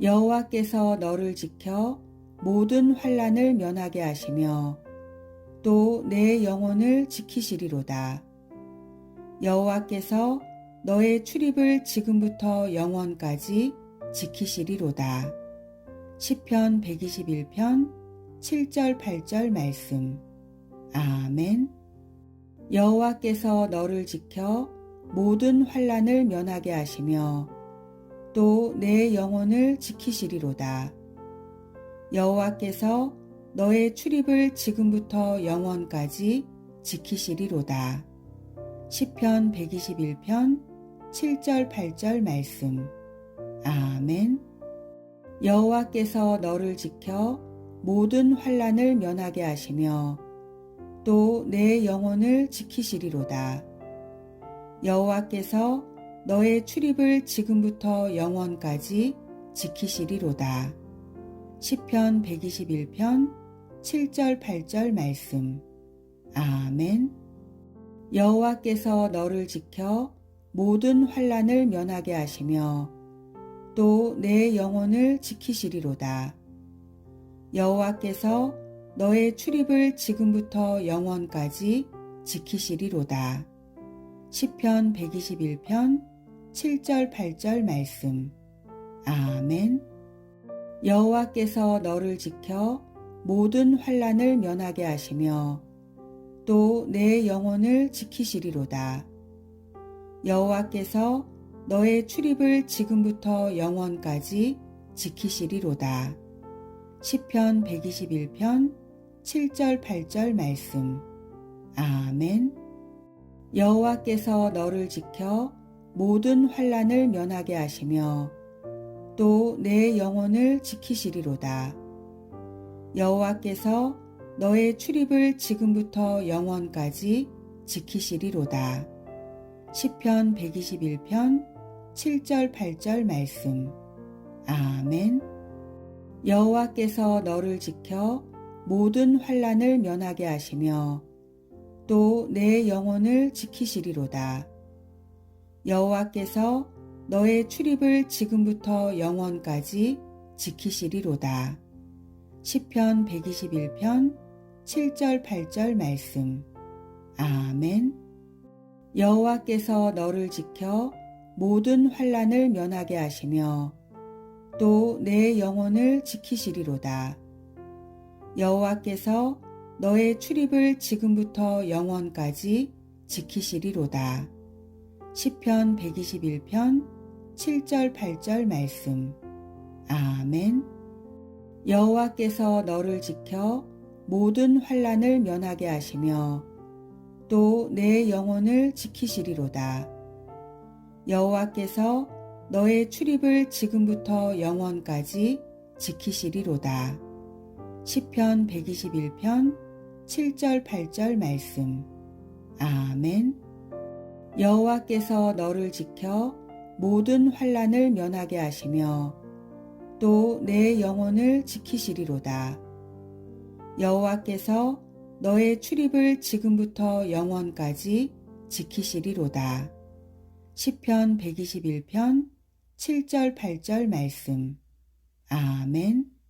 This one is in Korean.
여호와께서 너를 지켜 모든 환란을 면하게 하시며 또 내 영혼을 지키시리로다. 여호와께서 너의 출입을 지금부터 영원까지 지키시리로다. 시편 121편 7절 8절 말씀. 아멘. 여호와께서 너를 지켜 모든 환란을 면하게 하시며 또 내 영혼을 지키시리로다. 여호와께서 너의 출입을 지금부터 영원까지 지키시리로다. 시편 121편 7절 8절 말씀. 아멘. 여호와께서 너를 지켜 모든 환란을 면하게 하시며 또 내 영혼을 지키시리로다. 여호와께서 너의 출입을 지금부터 영원까지 지키시리로다. 시편 121편 7절 8절 말씀. 아멘. 여호와께서 너를 지켜 모든 환란을 면하게 하시며 또 내 영혼을 지키시리로다. 여호와께서 너의 출입을 지금부터 영원까지 지키시리로다. 시편 121편 7절 8절 말씀. 아멘. 여호와께서 너를 지켜 모든 환란을 면하게 하시며 또 내 영혼을 지키시리로다. 여호와께서 너의 출입을 지금부터 영원까지 지키시리로다. 시편 121편 7절 8절 말씀. 아멘. 여호와께서 너를 지켜 모든 환란을 면하게 하시며 또 내 영혼을 지키시리로다. 여호와께서 너의 출입을 지금부터 영원까지 지키시리로다. 시편 121편 7절 8절 말씀. 아멘. 여호와께서 너를 지켜 모든 환란을 면하게 하시며 또 내 영혼을 지키시리로다. 여호와께서 너의 출입을 지금부터 영원까지 지키시리로다. 시편 121편 7절 8절 말씀. 아멘. 여호와께서 너를 지켜 모든 환란을 면하게 하시며 또 내 영혼을 지키시리로다. 여호와께서 너의 출입을 지금부터 영원까지 지키시리로다. 시편 121편 7절 8절 말씀. 아멘. 여호와께서 너를 지켜 모든 환란을 면하게 하시며 또 내 영혼을 지키시리로다. 여호와께서 너의 출입을 지금부터 영원까지 지키시리로다. 시편 121편 7절 8절 말씀. 아멘. 여호와께서 너를 지켜 모든 환란을 면하게 하시며 또 내 영혼을 지키시리로다. 여호와께서 너의 출입을 지금부터 영원까지 지키시리로다. 시편 121편 7절 8절 말씀. 아멘.